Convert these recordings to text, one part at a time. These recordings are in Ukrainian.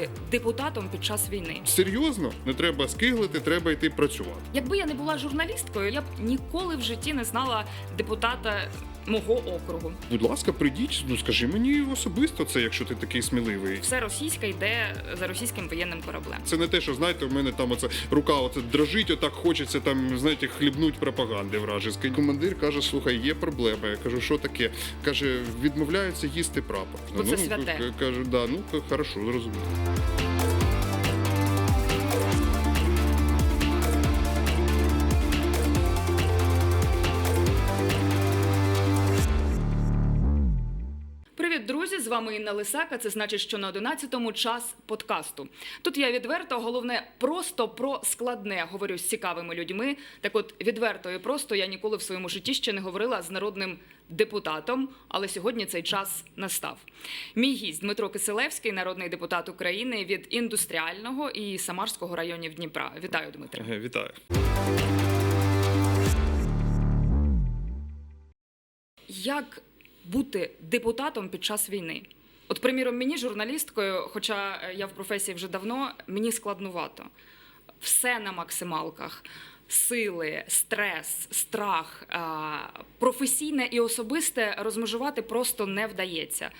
бути депутатом під час війни? Серйозно, не треба скиглити, треба йти працювати. Якби я не була журналісткою, я б ніколи в житті не знала депутата мого округу. Будь ласка, прийдіть, ну скажи мені особисто це, якщо ти такий сміливий. Все російське йде за російським воєнним кораблем. Це не те, що знаєте, в мене там оце рука оце дрожить, отак хочеться там, знаєте, хлібнуть пропаганди вражеської. Командир каже: слухай, є проблема. Я кажу, що таке? Каже, відмовляються їсти прапор. Бо це святе. Кажу, да, ну хорошо, зрозуміло. Thank you. Вами Інна Лисака. Це значить, що на 11-му час подкасту. Тут я відверто, головне, просто про складне говорю з цікавими людьми. Так, от відверто і просто я ніколи в своєму житті ще не говорила з народним депутатом, але сьогодні цей час настав. Мій гість Дмитро Киселевський, народний депутат України від індустріального і Самарського районів Дніпра. Вітаю, Дмитре. Е, Вітаю. Як бути депутатом під час війни? От, приміром, мені журналісткою, хоча е, я в професії вже давно, мені складнувато. Все на максималках. Сили, стрес, страх, професійне і особисте розмежувати просто не вдається.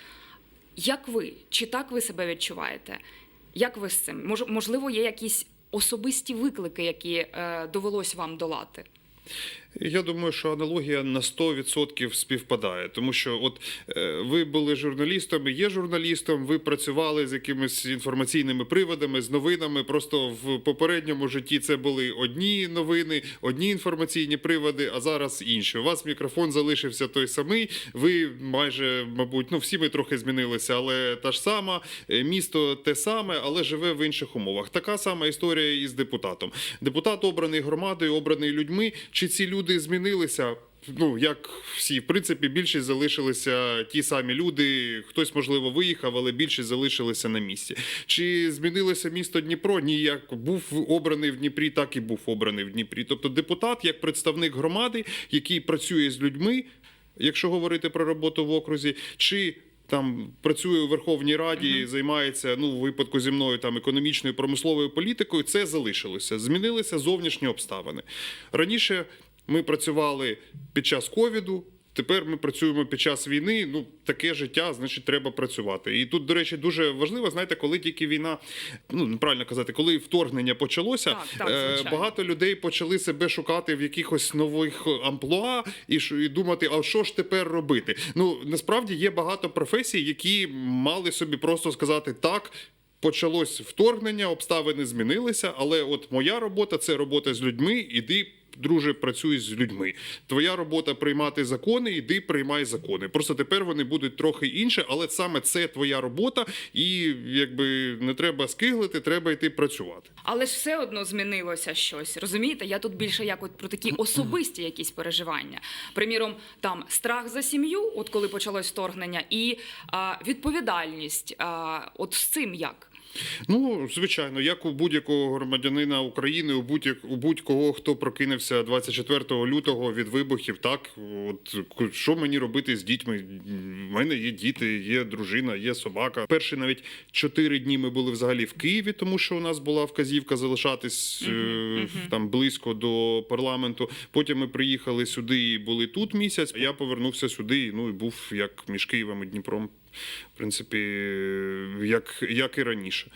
Як ви? Чи так ви себе відчуваєте? Як ви з цим? Можливо, є якісь особисті виклики, які е, довелось вам долати? Я думаю, що аналогія на 100% співпадає, тому що от е, ви були журналістом, є журналістом, ви працювали з якимись інформаційними приводами, з новинами. Просто в попередньому житті це були одні новини, одні інформаційні приводи, а зараз інші. У вас мікрофон залишився той самий. Ви майже, мабуть, ну всі ми трохи змінилися, але та ж сама е, місто те саме, але живе в інших умовах. Така сама історія і з депутатом. Депутат обраний громадою, обраний людьми. Чи ці люди змінилися? Ну, як всі, в принципі, більшість залишилися ті самі люди. Хтось, можливо, виїхав, але більшість залишилися на місці. Чи змінилося місто Дніпро? Ніяк був обраний в Дніпрі, так і був обраний в Дніпрі. Тобто, депутат, як представник громади, який працює з людьми, якщо говорити про роботу в окрузі, чи там працює у Верховній Раді, займається ну в випадку зі мною там економічною промисловою політикою. Це залишилося. Змінилися зовнішні обставини. Раніше ми працювали під час ковіду. Тепер ми працюємо під час війни. Ну таке життя, значить, треба працювати. І тут, до речі, дуже важливо, знаєте, коли тільки війна, ну неправильно казати, коли вторгнення почалося, Так, так, е, багато людей почали себе шукати в якихось нових амплуа і, і думати, а що ж тепер робити? Ну насправді є багато професій, які мали собі просто сказати так. Почалось вторгнення, обставини змінилися, але от моя робота це робота з людьми. Іди, друже, працюй з людьми. Твоя робота приймати закони, іди приймай закони. Просто тепер вони будуть трохи інші, але саме це твоя робота, і якби не треба скиглити, треба йти працювати. Але ж все одно змінилося щось. Розумієте? Я тут більше як от про такі особисті якісь переживання. Приміром, там страх за сім'ю, от коли почалось вторгнення, і а, відповідальність. А, от з цим як? Ну, звичайно, як у будь-якого громадянина України, у будь у будь-кого, хто прокинувся 24 лютого від вибухів, так от що мені робити з дітьми? У мене є діти, є дружина, є собака. Перші навіть чотири дні ми були взагалі в Києві, тому що у нас була вказівка залишатись е, там близько до парламенту. Потім ми приїхали сюди і були тут місяць. Я повернувся сюди. Ну і був як між Києвом і Дніпром. В принципі, як, як і раніше.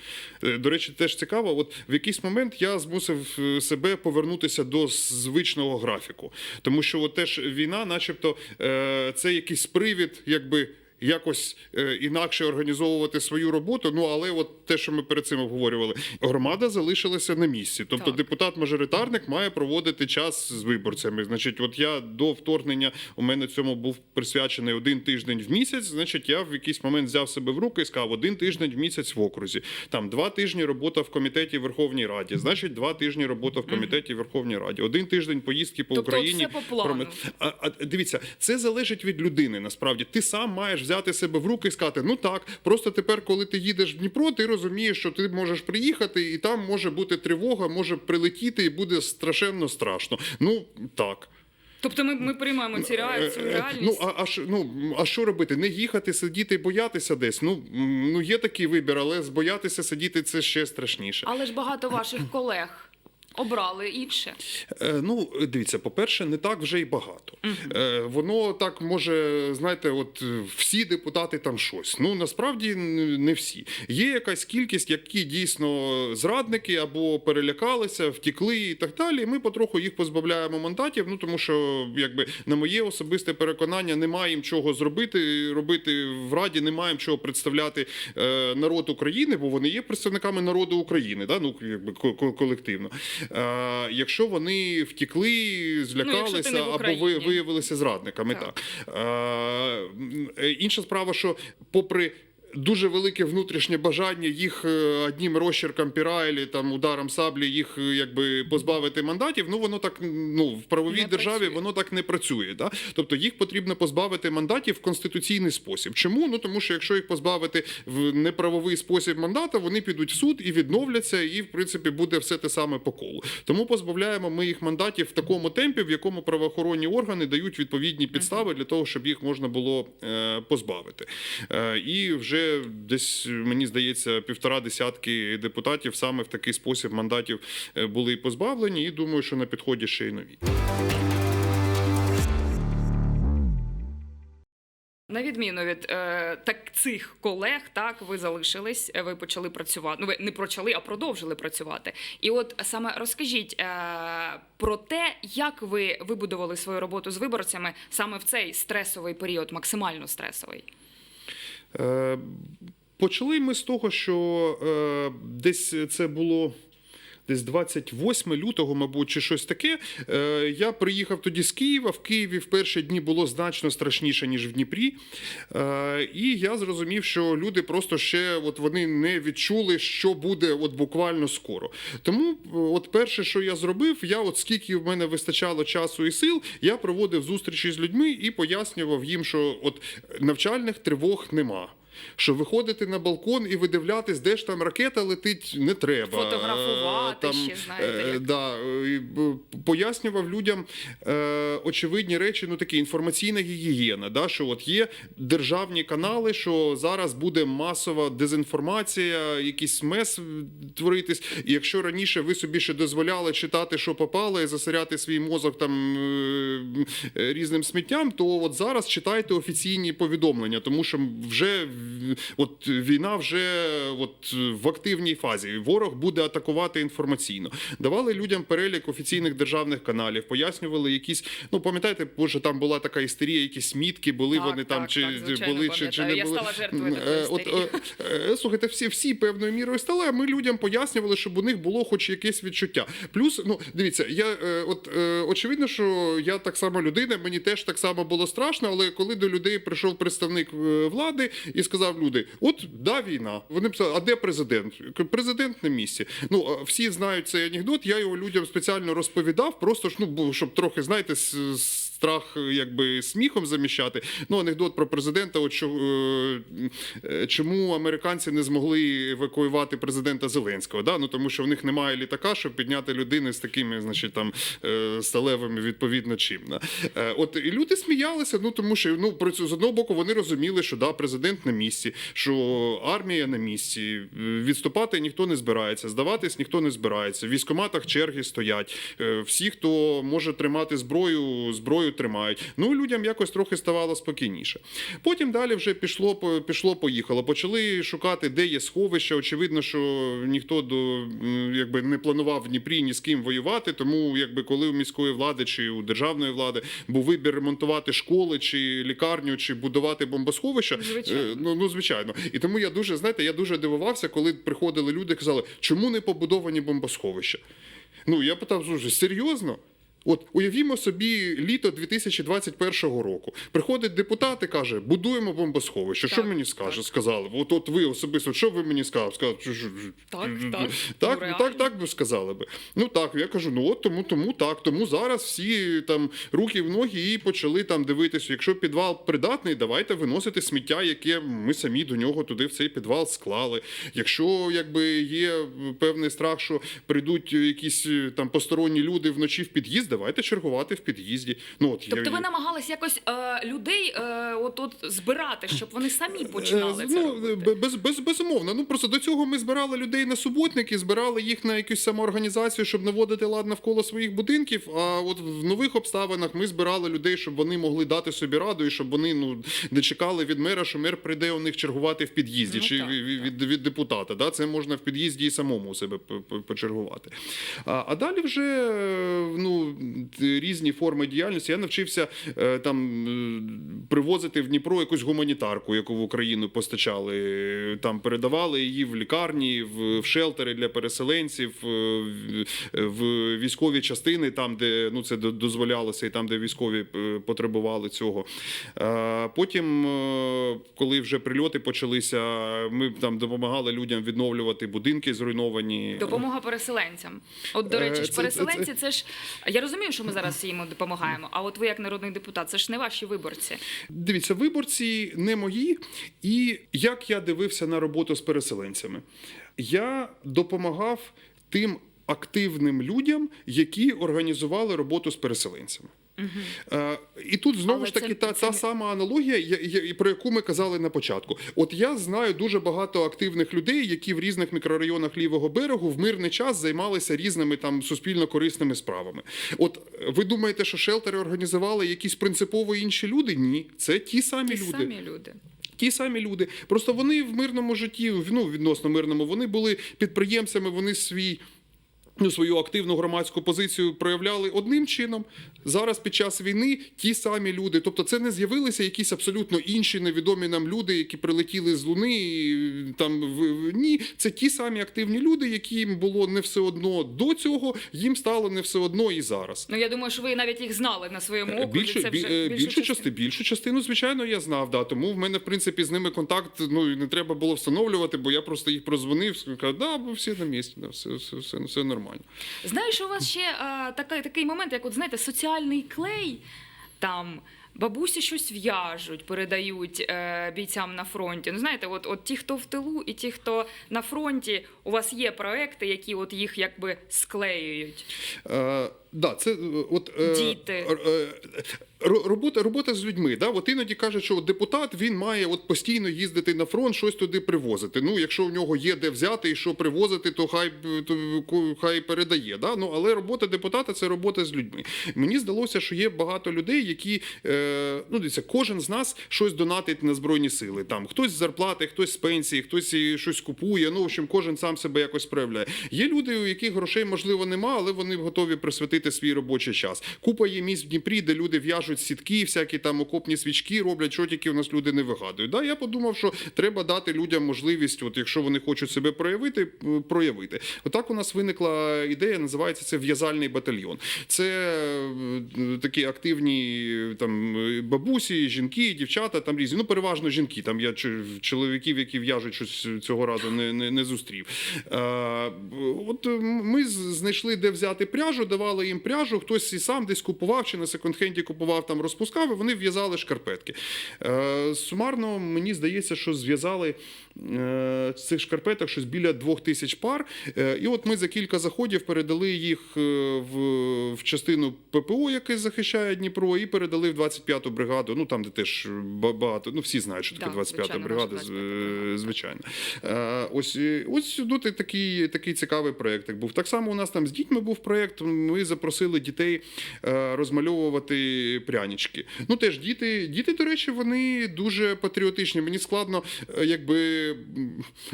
Е, До речі, теж цікаво, от в якийсь момент я змусив е, себе повернутися до звичного графіку. Тому що от теж війна, начебто, е, це якийсь привід, якби. Якось е, інакше організовувати свою роботу. Ну але от те, що ми перед цим обговорювали, громада залишилася на місці. Тобто Так. депутат-мажоритарник має проводити час з виборцями. Значить, от я до вторгнення у мене цьому був присвячений один тиждень в місяць. Значить, я в якийсь момент взяв себе в руки і сказав, один тиждень в місяць в окрузі. Там два тижні робота в комітеті Верховній Раді. Значить, два тижні робота в комітеті Верховній Раді. Один тиждень поїздки по Тобто Україні. все по плану. А, а дивіться, це залежить від людини. Насправді ти сам маєш взяти себе в руки і сказати: ну так, просто тепер, коли ти їдеш в Дніпро, ти розумієш, що ти можеш приїхати, і там може бути тривога, може прилетіти, і буде страшенно страшно. Ну так. Тобто ми, ми приймаємо ці цю Е, е, реальність. Ну а, а, що, ну, а що робити? Не їхати, сидіти, боятися десь. Ну, ну є такий вибір, але боятися сидіти це ще страшніше. Але ж багато ваших колег обрали інше. Е, Ну, дивіться, по-перше, не так вже й багато. Е, Воно так може, знаєте, от всі депутати там щось. Ну насправді не всі. Є якась кількість, які дійсно зрадники або перелякалися, втікли і так далі. Ми потроху їх позбавляємо мандатів. Ну тому що, якби на моє особисте переконання, немає їм чого зробити. Робити в раді, немає їм чого представляти е, народ України, бо вони є представниками народу України, да? ну якби ко- ко- колективно. Е, якщо вони втікли, злякалися Ну, не або ви, виявилися зрадниками, Так. так. Е, е, інша справа, що попри. Дуже велике внутрішнє бажання їх е, одним розчерком піра і там ударом саблі їх е, якби позбавити мандатів. Ну воно так ну в правовій Не державі працює. воно так не працює. Да? Тобто їх потрібно позбавити мандатів в конституційний спосіб. Чому? Ну тому що якщо їх позбавити в неправовий спосіб мандата, вони підуть в суд і відновляться, і в принципі буде все те саме по колу. Тому позбавляємо ми їх мандатів в такому темпі, в якому правоохоронні органи дають відповідні підстави для того, щоб їх можна було е, позбавити. І вже десь мені здається півтора десятки депутатів саме в такий спосіб мандатів е, були позбавлені, і думаю, що на підході ще й нові. На відміну від е, так цих колег, так ви залишились, ви почали працювати. Ну ви не почали, а продовжили працювати. І от саме розкажіть е, про те, як ви вибудували свою роботу з виборцями саме в цей стресовий період, максимально стресовий. Е, Почали ми з того, що е, десь це було. Десь 28 лютого, мабуть, чи щось таке. Е, Я приїхав тоді з Києва. В Києві в перші дні було значно страшніше, ніж в Дніпрі. Е, І я зрозумів, що люди просто ще от вони не відчули, що буде от буквально скоро. Тому, от перше, що я зробив, я, от скільки в мене вистачало часу і сил, я проводив зустрічі з людьми і пояснював їм, що от навчальних тривог нема. Що виходити на балкон і видивлятись, де ж там ракета летить, не треба. Фотографувати Е, ще, знаєте, е, як. да, е, пояснював людям е, очевидні речі, ну такі інформаційна гігієна. Да, що от є державні канали, що зараз буде масова дезінформація, якийсь мес творитись. І якщо раніше ви собі ще дозволяли читати, що попало, і засоряти свій мозок там різним сміттям, то от зараз читайте офіційні повідомлення, тому що вже от війна вже от в активній фазі. Ворог буде атакувати інформаційно. Давали людям перелік офіційних державних каналів, пояснювали якісь. Ну пам'ятаєте, боже, там була така істерія, якісь мітки, були Так, вони там так, чи так, звичайно, були, чи, чи не Я були. стала жертвою Е, такої от, е, е, Слухайте, всі, всі певною мірою стали, а ми людям пояснювали, щоб у них було хоч якесь відчуття. Плюс, ну дивіться, я от очевидно, що я так само людина, мені теж так само було страшно, але коли до людей прийшов представник влади і сказав люди: от да, війна. Вони писали, а де президент? Президент на місці. Ну всі знають цей анекдот. Я його людям спеціально розповідав, просто ж ну щоб трохи знаєте, з страх якби сміхом заміщати. Ну, анекдот про президента. От що е, е, чому американці не змогли евакуювати президента Зеленського? Да? Ну тому що в них немає літака, щоб підняти людини з такими, значить, там е, сталевими відповідно чим. Да? Е, От і люди сміялися. Ну тому що ну при цьому, з одного боку вони розуміли, що да, президент на місці, що армія на місці, е, відступати ніхто не збирається, здаватись ніхто не збирається. В військоматах черги стоять. Е, Всі, хто може тримати зброю, зброю тримають. Ну людям якось трохи ставало спокійніше. Потім далі вже пішло, пішло, поїхало. Почали шукати, де є сховища. Очевидно, що ніхто до якби не планував в Дніпрі ні з ким воювати. Тому, якби коли у міської влади чи у державної влади був вибір ремонтувати школи чи лікарню, чи будувати бомбосховища, Звичайно. е, ну, ну звичайно. І тому я дуже знаєте, я дуже дивувався, коли приходили люди, і казали, чому не побудовані бомбосховища. Ну я питав, серйозно? От уявімо собі літо 2021 року. Приходить депутат і каже, будуємо бомбосховище. Що Так, мені скаже? так. Сказали. От, от ви особисто, що ви мені сказали? Сказали, Так, так. так, Ну, так, так би сказали би. Ну так, я кажу, ну от тому, тому так. Тому зараз всі там руки в ноги і почали там дивитися. Якщо підвал придатний, давайте виносити сміття, яке ми самі до нього туди в цей підвал склали. Якщо якби є певний страх, що прийдуть якісь там посторонні люди вночі в під'їзд, давайте чергувати в під'їзді. Ну от Тобто я- ви намагалися якось е, людей е, от, от збирати, щоб вони самі починали Е, це ну, робити? без, без, безумовно. Ну просто до цього ми збирали людей на суботники, збирали їх на якусь самоорганізацію, щоб наводити лад навколо своїх будинків. А от в нових обставинах ми збирали людей, щоб вони могли дати собі раду, і щоб вони ну не чекали від мера, що мер прийде у них чергувати в під'їзді Ну, чи так, від, від, від депутата. Да? Це можна в під'їзді і самому у себе почергувати. А, а далі вже е, ну, різні форми діяльності. Я навчився е, там е, привозити в Дніпро якусь гуманітарку, яку в Україну постачали. Там передавали її в лікарні, в, шелтери для переселенців, е, в, військові частини, там, де ну, це дозволялося, і там, де військові е, потребували цього. Е, Потім, е, коли вже прильоти почалися, ми там допомагали людям відновлювати будинки зруйновані. Допомога переселенцям. От, до речі, Е, ж переселенці, це ж я розумію, що ми зараз їм допомагаємо. А от ви, як народний депутат, це ж не ваші виборці. Дивіться, виборці не мої. І як я дивився на роботу з переселенцями, я допомагав тим активним людям, які організували роботу з переселенцями. Е, І тут знову Але ж таки це- та, це та сама аналогія, я- я- про яку ми казали на початку. От я знаю дуже багато активних людей, які в різних мікрорайонах лівого берегу в мирний час займалися різними там суспільно корисними справами. От е, ви думаєте, що шелтери організували якісь принципово інші люди? Ні, це ті самі Ті люди. самі люди. Ті самі люди. Просто вони в мирному житті, ну відносно мирному, вони були підприємцями, вони свій. Ну, свою активну громадську позицію проявляли одним чином. Зараз під час війни ті самі люди. Тобто, це не з'явилися якісь абсолютно інші невідомі нам люди, які прилетіли з Луни. І, там ні, це ті самі активні люди, яким було не все одно до цього, їм стало не все одно і зараз. Ну я думаю, що ви навіть їх знали на своєму окрузі. Більше, це вже е, більшу, частину, більшу частину, звичайно, я знав. Да. Тому в мене, в принципі, з ними контакт ну, і не треба було встановлювати, бо я просто їх прозвонив, сказав, да, бо всі на місці, да, все, все, все, все нормально. Знаєш, у вас ще а, такий, такий момент, як от знаєте, соціальний клей там. Бабусі щось в'яжуть, передають е, бійцям на фронті. Ну знаєте, от, от ті, хто в тилу, і ті, хто на фронті, у вас є проекти, які от їх якби склеюють. Е, да, це е, от, е, Діти. Е, е, робота, робота з людьми. Да? От іноді кажуть, що депутат він має от постійно їздити на фронт, щось туди привозити. Ну, якщо в нього є де взяти і що привозити, то хай, то, хай передає. Да? Ну, але робота депутата це робота з людьми. Мені здалося, що є багато людей, які е, ну, дивіться, кожен з нас щось донатить на збройні сили. Там хтось з зарплати, хтось з пенсії, хтось щось купує. Ну, в общем, кожен сам себе якось проявляє. Є люди, у яких грошей можливо нема, але вони готові присвятити свій робочий час. Купа є місць в Дніпрі, де люди в'яжуть сітки, всякі там окопні свічки роблять, що тільки у нас люди не вигадують. Да, я подумав, що треба дати людям можливість, от якщо вони хочуть себе проявити, проявити. Отак у нас виникла ідея, називається це в'язальний батальйон. Це е, такі активні е, там е, бабусі, жінки, дівчата, там різні. Ну, переважно жінки. Там я чоловіків, які в'яжуть щось цього разу не, не, не зустрів. Е, от е, ми знайшли, де взяти пряжу, давали їм пряжу, хтось і сам десь купував чи на секонд-хенді купував там, розпускав, і вони в'язали шкарпетки. Е, сумарно, мені здається, що зв'язали е, цих шкарпеток щось біля двох тисяч пар. Е, і от ми за кілька заходів передали їх в, частину ППО, яке захищає Дніпро, і передали в 25-ту бригаду. Ну там, де теж багато, ну всі знають, що таке Да, 25-та бригада, 25-та звичайно. Ось ось ну, такий, такий цікавий проєкт був. Так само у нас там з дітьми був проєкт. Ми запросили дітей розмальовувати прянички. Ну теж діти, діти, до речі, вони дуже патріотичні. Мені складно, е, якби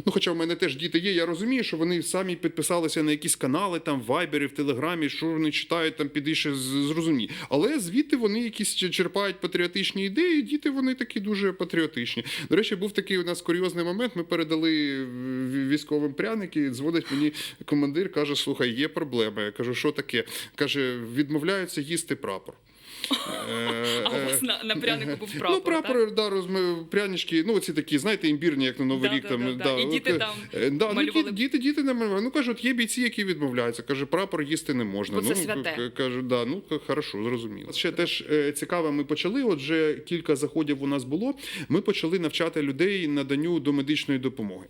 ну, хоча в мене теж діти є, я розумію, що вони самі підписалися на якісь канали там в Вайбері, в Телеграмі, що вони читають, там піди ще з- Але звідти вони якісь черпають патріотичні ідеї. Діти вони такі дуже патріотичні. До речі, був такий у нас курйозний момент. Ми передали військовим пряники. Дзвонить мені командир, каже: слухай, є проблема. Я кажу, що таке? Каже, відмовляються їсти прапор. Е, А у е, вас на, на прянику був прапор. ну, прапор, да, розми, прянички, ну, оці такі, знаєте, імбірні, як на Новий Да, рік. да, там, да, да. І діти там е, да, ну, малювали. ді- діти, діти не малювали. Ну, кажуть, є бійці, які відмовляються. Каже, прапор їсти не можна. Бо це ну, святе. к- Кажу, да, ну, к- хорошо, зрозуміло. Ще теж е, цікаво, ми почали, от вже кілька заходів у нас було, ми почали навчати людей наданню до медичної допомоги.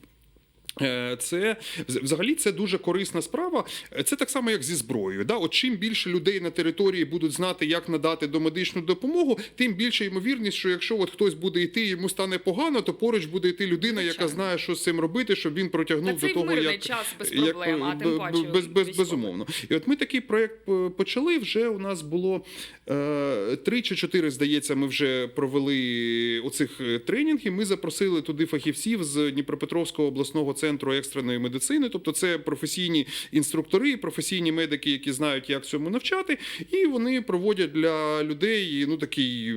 Е, Це взагалі це дуже корисна справа. Е, Це так само, як зі зброєю. Да? От чим більше людей на території будуть знати, як надати домедичну допомогу, тим більше ймовірність, що якщо от хтось буде йти, йому стане погано, то поруч буде йти людина, яка знає, що з цим робити, щоб він протягнув Та до того, як час без як, а тим паче без, без, безумовно. І от ми такий проєкт е, почали. Вже у нас було е, три чи чотири, здається, ми вже провели оцих е, тренінгів. Ми запросили туди фахівців з Дніпропетровського обласного центру екстреної медицини. Тобто, це професійні інструктори, професійні медики, які знають, як цьому навчати, і вони проводять для людей ну такий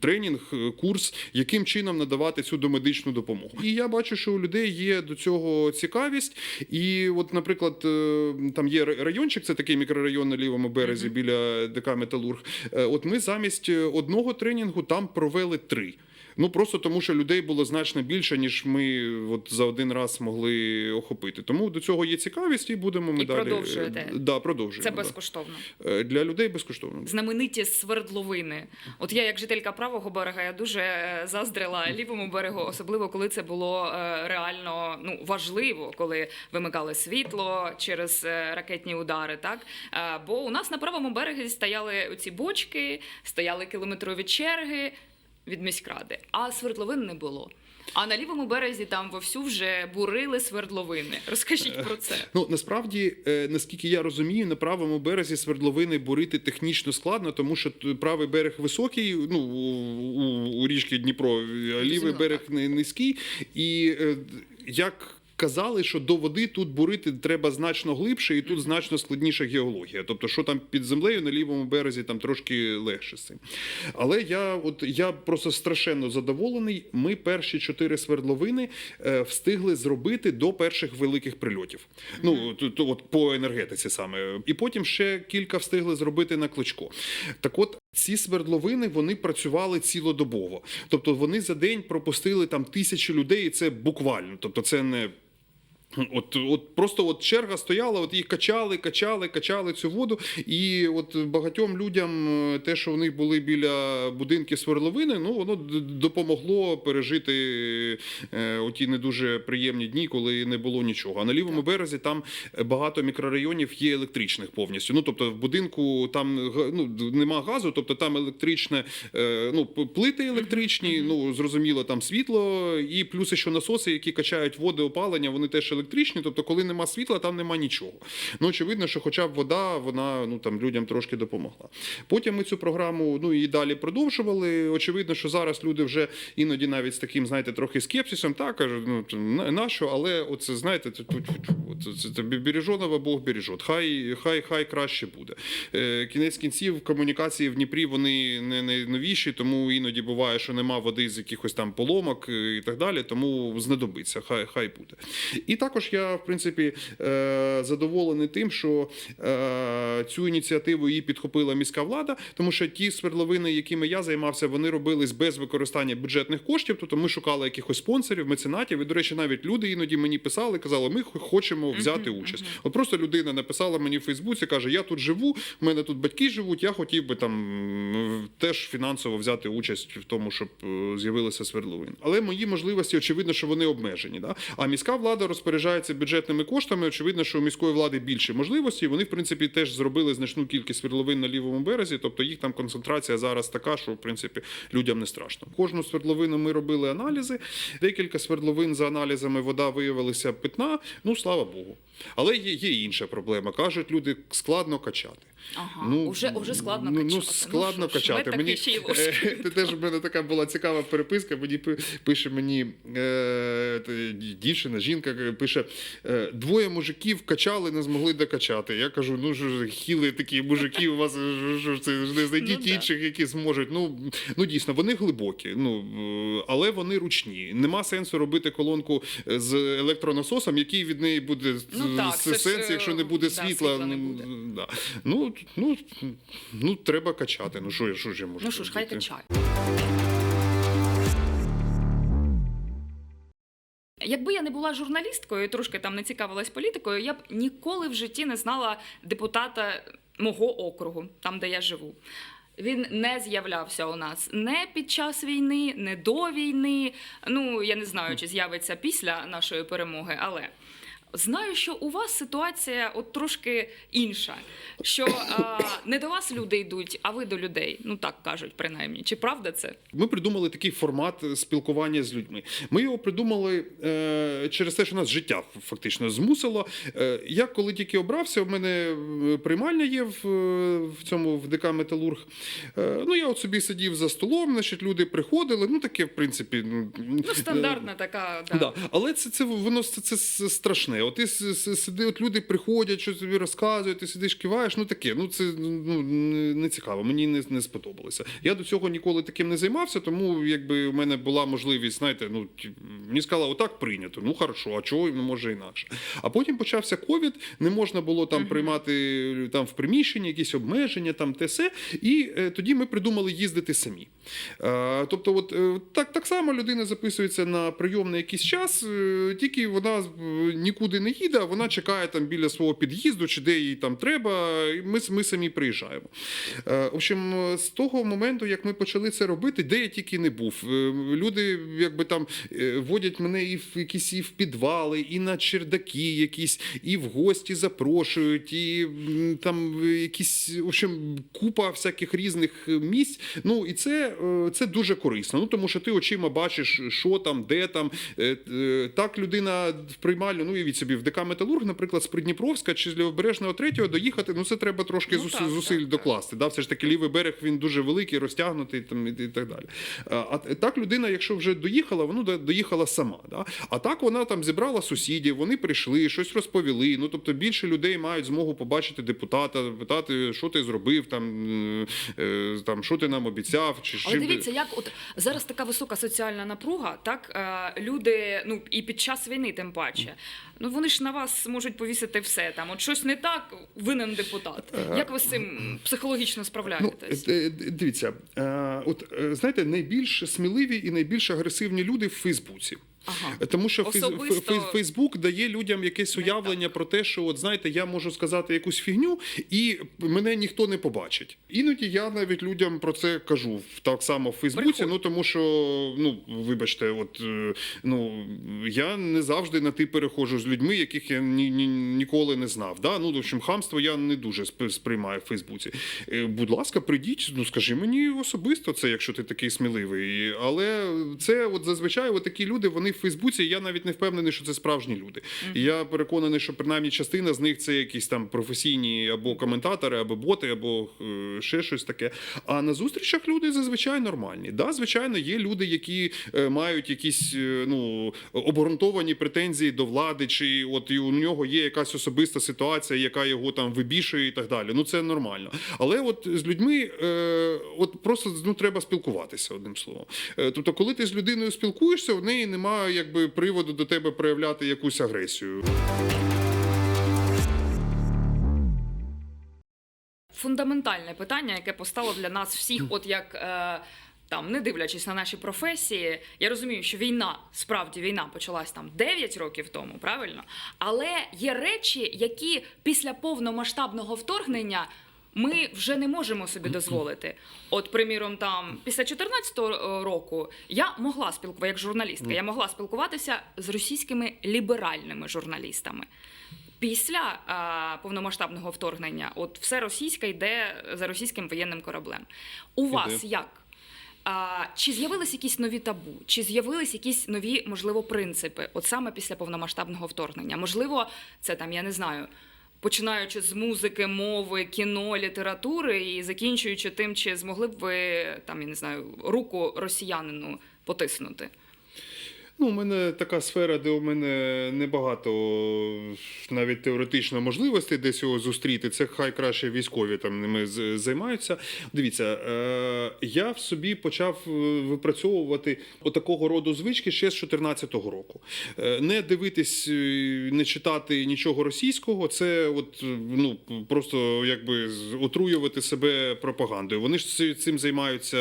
тренінг, курс, яким чином надавати цю домедичну допомогу. І я бачу, що у людей є до цього цікавість. І, от, наприклад, е, там є райончик, це такий мікрорайон на лівому березі біля ДК Металург. Е, От ми замість е, одного тренінгу там провели три. Ну просто тому, що людей було значно більше, ніж ми от за один раз могли охопити. Тому до цього є цікавість, і будемо ми І далі. продовжуєте? Да, продовжуємо. Це безкоштовно. Е, Для людей безкоштовно. Знамениті свердловини. От я, як жителька правого берега, я дуже е, заздрила лівому берегу, особливо коли це було е, реально ну важливо, коли вимикали світло через е, ракетні удари. Так Е, бо у нас на правому березі стояли оці бочки, стояли кілометрові черги від міськради, а свердловин не було. А на лівому березі там вовсю вже бурили свердловини. Розкажіть про це. Ну насправді, е, наскільки я розумію, на правому березі свердловини бурити технічно складно, тому що правий берег високий, ну у, у, у річки Дніпро, а лівий Зрозуміло, берег так. низький. І е, як казали, що до води тут бурити треба значно глибше, і тут значно складніша геологія. Тобто, що там під землею на лівому березі там трошки легше з цим. Але я от я просто страшенно задоволений. Ми перші чотири свердловини е, встигли зробити до перших великих прильотів. Ну то от по енергетиці саме. І потім ще кілька встигли зробити на кличко. Так от. Ці свердловини вони працювали цілодобово, тобто вони за день пропустили там тисячі людей. І це буквально, тобто це не От, от просто от черга стояла, от їх качали, качали, качали цю воду. І от багатьом людям е, те, що в них були біля будинків свердловини, ну воно допомогло пережити е, оті не дуже приємні дні, коли не було нічого. А на лівому березі там багато мікрорайонів є електричних повністю. Ну тобто в будинку там ну, нема газу, тобто там електричне, е, ну плити електричні, ну зрозуміло, там світло, і плюс ще насоси, які качають води, опалення, вони теж електричні. Тобто, коли нема світла, там нема нічого. Ну очевидно, що хоча б вода, вона ну там людям трошки допомогла. Потім ми цю програму ну і далі продовжували. Очевидно, що зараз люди вже іноді навіть з таким, знаєте, трохи скепсисом, так кажуть, ну нащо, але оце знаєте, це тут Бог бережет. Хай, хай, хай краще буде. Е, кінець кінців комунікації в Дніпрі вони не найновіші, тому іноді буває, що нема води з якихось там поломок е, і так далі. Тому знадобиться, хай, хай буде. І також я, в принципі, е, задоволений тим, що е, цю ініціативу її підхопила міська влада, тому що ті свердловини, якими я займався, вони робились без використання бюджетних коштів. Тобто ми шукали якихось спонсорів, меценатів. І, до речі, навіть люди іноді мені писали, казали, ми хочемо взяти участь. От просто людина написала мені в Фейсбуці, каже: Я тут живу, в мене тут батьки живуть. Я хотів би там теж фінансово взяти участь в тому, щоб е, з'явилися свердловини. Але мої можливості, очевидно, що вони обмежені. Да? А міська влада розпоряджається бюджетними коштами. Очевидно, що у міської влади більше можливостей. Вони, в принципі, теж зробили значну кількість свердловин на лівому березі. Тобто їх там концентрація зараз така, що в принципі людям не страшно. Кожну свердловину ми робили аналізи. Декілька свердловин за аналізами вода виявилася питна. Ну слава Богу. Але є, є інша проблема. кажуть, люди складно качати. Ага, уже, уже складно ну, качати. Ну, складно ж, качати. Мені е, ти теж в мене така була цікава переписка. Мені пише мені е, дівчина, жінка е, пише: е, двоє мужиків качали, не змогли докачати. Я кажу: ну ж хіли такі мужики, у вас ж це не знайдіть Ну, да. інших, які зможуть. Ну, ну дійсно, вони глибокі, ну але вони ручні. Нема сенсу робити колонку з електронасосом, який від неї буде Ну, так, с- ж, сенс, е, якщо не буде да, світла. світла не ну, буде. Да. Ну, ну, ну, треба качати. Ну, що, що ж я можу Ну що ж, хай качає. Якби я не була журналісткою, трошки там не цікавилась політикою, я б ніколи в житті не знала депутата мого округу, там де я живу. Він не з'являвся у нас не під час війни, не до війни. Ну я не знаю, чи з'явиться після нашої перемоги, але знаю, що у вас ситуація от трошки інша. Що а, не до вас люди йдуть, а ви до людей. Ну так кажуть, принаймні. Чи правда це? Ми придумали такий формат спілкування з людьми. Ми його придумали е, через те, що нас життя фактично змусило. Е, я коли тільки обрався, в мене е, приймальня є в, е, в цьому в ДК Металург. Е, ну я от собі сидів за столом, значить, люди приходили. Ну таке, в принципі, ну, Ну, стандартна така. Да. Да. Але це, це воно це, це с- страшне. От ти сиди, от люди приходять, що тобі розказують, ти сидиш, киваєш. Ну таке. Ну це ну не цікаво. Мені не, не сподобалося. Я до цього ніколи таким не займався, тому якби у мене була можливість, знаєте, ну мені сказали, отак прийнято. Ну хорошо, а чого не може інакше? А потім почався ковід, не можна було там приймати там в приміщенні якісь обмеження, там те се. І е, тоді ми придумали їздити самі. Е, тобто, от е, так, так само людина записується на прийом на якийсь час, е, тільки вона нікуди не їде, а вона чекає там біля свого під'їзду, чи де їй там треба. і Ми, ми самі приїжджаємо. В общем, з того моменту, як ми почали це робити, де я тільки не був. Люди якби там водять мене і в якісь і в підвали, і на чердаки якісь, і в гості запрошують, і там якісь в общем, купа всяких різних місць. Ну і це, е, це дуже корисно. Ну тому що ти очима бачиш, що там, де там. Е, е, Так людина в приймальню, ну і собі в ДК Металург, наприклад, з Придніпровська чи з Лівобережного третього доїхати. Ну це треба трошки Ну, зус- так, зусиль так, докласти. Да? Все ж таки лівий берег він дуже великий, розтягнутий там і, так далі. А так людина, якщо вже доїхала, вона доїхала сама. Да? А так вона там зібрала сусідів, вони прийшли, щось розповіли. Ну тобто більше людей мають змогу побачити депутата, питати, що ти зробив, там, там що ти нам обіцяв, чи Але дивіться, як от зараз така висока соціальна напруга, так е, люди, ну і під час війни, тим паче. Ну вони ж на вас можуть повісити все там. От щось не так, винен депутат. Як ви з цим психологічно Ну, справляєтесь? е, е, дивіться, е, от е, знаєте, найбільш сміливі і найбільш агресивні люди в Фейсбуці. Ага. Тому що Особисто- Фейсбук дає людям якесь уявлення про те, що от знаєте, я можу сказати якусь фігню, і мене ніхто не побачить. Іноді я навіть людям про це кажу так само в Фейсбуці. Приходь. Ну тому що, ну вибачте, от е, ну я не завжди на ти переходжу з людьми, яких я ні, ні, ніколи не знав. Да? Ну, в общем, хамство я не дуже сприймаю в Фейсбуці. Е, Будь ласка, прийдіть, ну скажи мені особисто це, якщо ти такий сміливий. Але це от зазвичай от такі люди, вони в Фейсбуці. Я навіть не впевнений, що це справжні люди. І я переконаний, що принаймні частина з них це якісь там професійні або коментатори, або боти, або е, ще щось таке. А на зустрічах люди зазвичай нормальні. Да, звичайно, є люди, які е, мають якісь е, ну обґрунтовані претензії до влади, чи от і у нього є якась особиста ситуація, яка його там вибішує і так далі. Ну це нормально. Але от з людьми, е, от просто ну треба спілкуватися одним словом. Е, тобто, коли ти з людиною спілкуєшся, в неї немає якби приводу до тебе проявляти якусь агресію. Фундаментальне питання, яке постало для нас всіх, от як. Е, там, не дивлячись на наші професії, я розумію, що війна, справді війна почалась там 9 років тому, правильно? Але є речі, які після повномасштабного вторгнення ми вже не можемо собі дозволити. От, приміром, там після 2014 року я могла спілкуватися як журналістка, я могла спілкуватися з російськими ліберальними журналістами. Після а, повномасштабного вторгнення, от все російське йде за російським воєнним кораблем. У вас як? А, чи з'явились якісь нові табу? Чи з'явились якісь нові, можливо, принципи? От саме після повномасштабного вторгнення? Можливо, це там, я не знаю, починаючи з музики, мови, кіно, літератури і закінчуючи тим, чи змогли б ви там, я не знаю, руку росіянину потиснути? Ну, у мене така сфера, де у мене небагато навіть теоретично можливостей десь його зустріти. Це хай краще військові там ними займаються. Дивіться, е, я в собі почав е, випрацьовувати отакого роду звички ще з 2014 року. Е, Не дивитись, е, не читати нічого російського, це от ну просто якби отруювати себе пропагандою. Вони ж цим займаються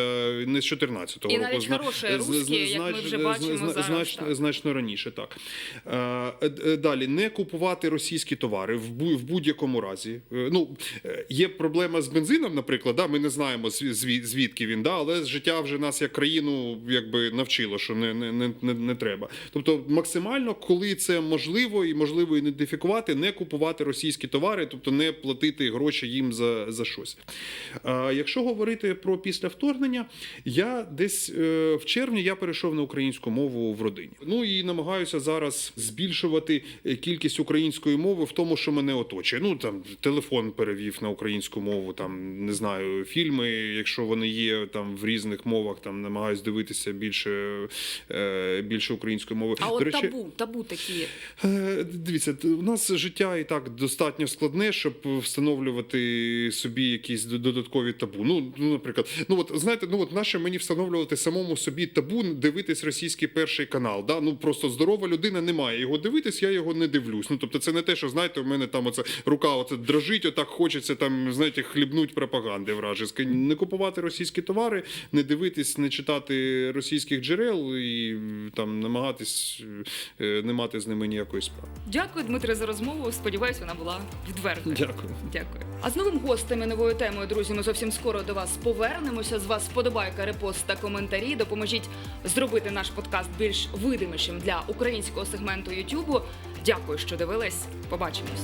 не з 14 І року. навіть Зна- хороші з- русські, зна- як ми вже бачимо зараз. Значно, значно раніше. Так е, е, далі не купувати російські товари в, будь-якому разі. Е, Ну е, є проблема з бензином, наприклад. Да, ми не знаємо зві- зві- звідки він, да, але життя вже нас як країну якби навчило, що не, не, не, не, не треба. Тобто, максимально, коли це можливо і можливо ідентифікувати, не купувати російські товари, тобто не платити гроші їм за, за щось. А якщо говорити про після вторгнення, я десь е, в червні я перейшов на українську мову в родині. Ну і намагаюся зараз збільшувати е, кількість української мови в тому, що мене оточує. Ну там телефон перевів на українську мову, там не знаю, фільми, якщо вони є там в різних мовах, там намагаюсь дивитися більше, е, більше української мови. А До от речі, табу, табу такі. Е, Дивіться, у нас життя і так достатньо складне, щоб встановлювати собі якісь додаткові табу. Ну, ну, наприклад, ну от знаєте, ну от наше мені встановлювати самому собі табу дивитись російський перший канал. Да? Ну просто здорова людина не має його дивитись, я його не дивлюсь. Ну тобто, це не те, що знаєте, у мене там оце рука оце дрожить, отак хочеться там, знаєте, хлібнуть пропаганди вражеської. Не купувати російські товари, не дивитись, не читати російських джерел і там намагатись е, не мати з ними ніякої справи. Дякую, Дмитре, за розмову. Сподіваюсь, вона була відверта. Дякую. Дякую. А з новим гостем і новою темою, друзі, ми зовсім скоро до вас повернемося. З вас вподобайка, репост та коментарі. Допоможіть зробити наш подкаст більш видимішим для українського сегменту Ютубу. Дякую, що дивились. Побачимось.